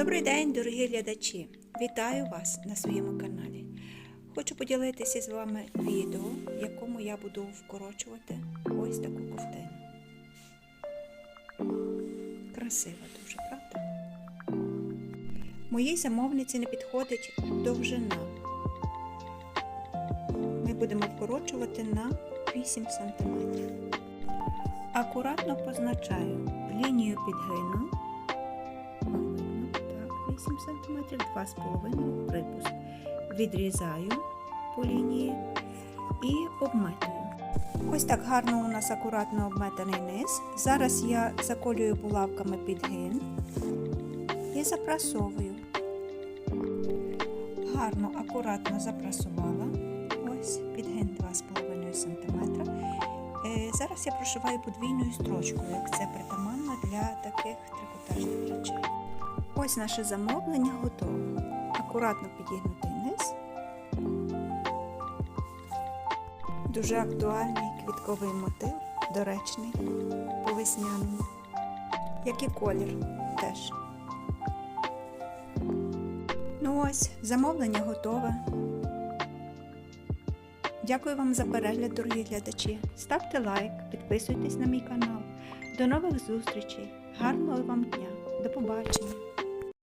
Добрий день, дорогі глядачі! Вітаю вас на своєму каналі. Хочу поділитися з вами відео, в якому я буду вкорочувати ось таку ковтину. Красива дуже, правда? Моїй замовниці не підходить довжина. Ми будемо вкорочувати на 8 см. Акуратно позначаю лінію підгину. Вам видно, так, 8 см, 2,5 припуск. Відрізаю по лінії і обметую. Ось так гарно у нас акуратно обметаний низ. Зараз я заколюю булавками підгин і запрасовую. Гарно, акуратно запрасувала. Ось підгин 2,5 см. Зараз я прошиваю подвійною строчкою, як це притаманно для таких. Ось наше замовлення готове. Акуратно підігнутий низ. Дуже актуальний квітковий мотив, доречний по весняному, як і колір теж. Ну ось, замовлення готове. Дякую вам за перегляд, дорогі глядачі. Ставте лайк, підписуйтесь на мій канал. До нових зустрічей. Гарного вам дня. До побачення.